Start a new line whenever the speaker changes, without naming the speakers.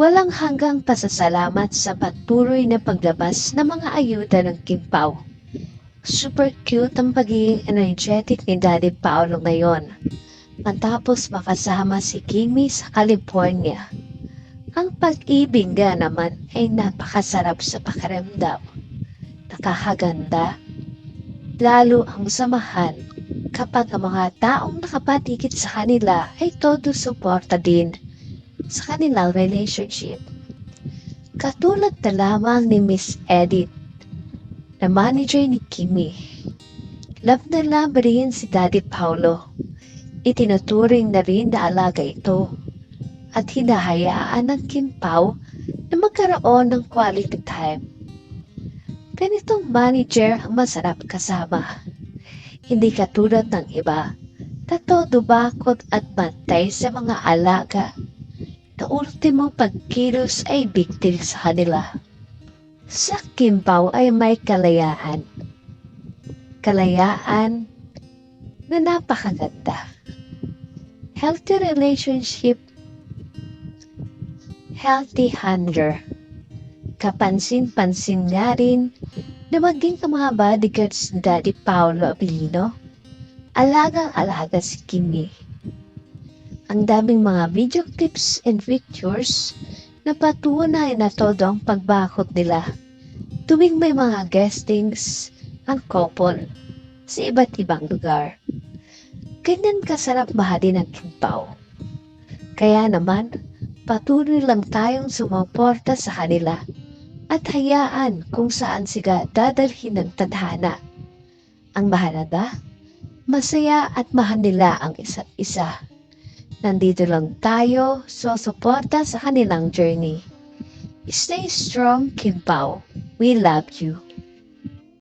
Walang hanggang pasasalamat sa patuloy na paglabas ng mga ayuda ng Kim Pao. Super cute ang pagiging energetic ni Daddy Paolo ngayon. Matapos makasama si Kimi sa California. Ang pag-ibig nga naman ay napakasarap sa pakiramdam. Nakakaganda. Lalo ang samahan kapag ang mga taong nakapatikit sa kanila ay todo suporta din sa kanilang relationship. Katulad na lamang ni Miss Edith, na manager ni Kimi. Love na love rin si Daddy Paulo. Itinuturing na rin na alaga ito at hinahayaan ng Kim Pao na magkaroon ng quality time. Ganitong manager ang masarap kasama. Hindi katulad ng iba na todo bakot at bantay sa mga alaga ultimo pagkilos ay big deal sa kanila. Sa Kimpaw ay may kalayaan. Kalayaan na napakaganda. Healthy relationship, healthy hunger. Kapansin-pansin nga rin na maging ang mga bodyguards ni Daddy Paolo Abilino, alagang-alaga si Kimi. Ang daming mga video clips and pictures na patunay na todo ang pagbakot nila tuwing may mga guestings ang couple sa iba't ibang lugar. Ganyan kasarap mahalin ang kimpaw. Kaya naman, patuloy lang tayong sumuporta sa kanila at hayaan kung saan sila dadalhin ng tadhana. Ang mahalaga, masaya at mahal nila ang isa't isa. Nandito lang tayo, susuporta sa kanilang journey. Stay strong, Kim Pao. We love you.